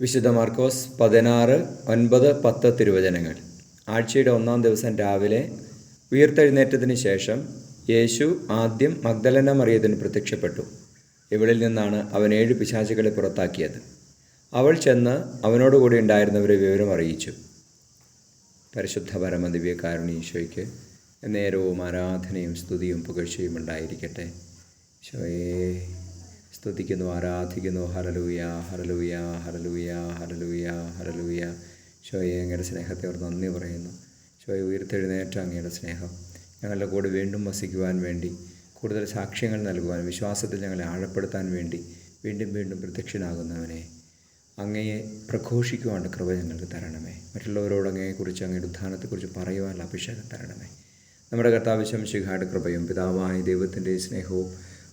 വിശുദ്ധ മാർക്കോസ് പതിനാറ് ഒൻപത് പത്ത് തിരുവചനങ്ങൾ. ആഴ്ചയുടെ ഒന്നാം ദിവസം രാവിലെ ഉയർത്തെഴുന്നേറ്റത്തിന് ശേഷം യേശു ആദ്യം മഗ്ദലന മറിയതിന് പ്രത്യക്ഷപ്പെട്ടു. ഇവളിൽ നിന്നാണ് അവൻ ഏഴ് പിശാചുകളെ പുറത്താക്കിയത്. അവൾ ചെന്ന് അവനോടുകൂടി ഉണ്ടായിരുന്നവരെ വിവരം അറിയിച്ചു. പരിശുദ്ധ പരമദിവ്യകാരുണി ഈശോയ്ക്ക് നേരവും ആരാധനയും സ്തുതിയും പുകഴ്ചയും ഉണ്ടായിരിക്കട്ടെ. ഈശോയെ. സ്തുതിക്കുന്നു ആരാധിക്കുന്നു. ഹരലൂയ ഹരലൂയ ഹരലൂയ ഹരലൂയ ഹരലൂയ ഷോയെ അങ്ങയുടെ സ്നേഹത്തെ അവർ നന്ദി പറയുന്നു. ഷോയെ ഉയർത്തെഴുന്നേറ്റ അങ്ങയുടെ സ്നേഹം ഞങ്ങളുടെ കൂടെ വീണ്ടും വസിക്കുവാൻ വേണ്ടി കൂടുതൽ സാക്ഷ്യങ്ങൾ നൽകുവാൻ വിശ്വാസത്തിൽ ഞങ്ങളെ ആഴപ്പെടുത്താൻ വേണ്ടി വീണ്ടും വീണ്ടും പ്രത്യക്ഷനാകുന്നവനെ. അങ്ങയെ പ്രഘോഷിക്കുവാനുള്ള കൃപ ഞങ്ങൾക്ക് തരണമേ. മറ്റുള്ളവരോട് അങ്ങയെക്കുറിച്ച് അങ്ങയുടെ ഉത്ഥാനത്തെക്കുറിച്ച് പറയുവാനുള്ള അഭിഷേകം തരണമേ. നമ്മുടെ കർത്താവ് ശിഖാട് കൃപയും പിതാവായ ദൈവത്തിന്റെ സ്നേഹവും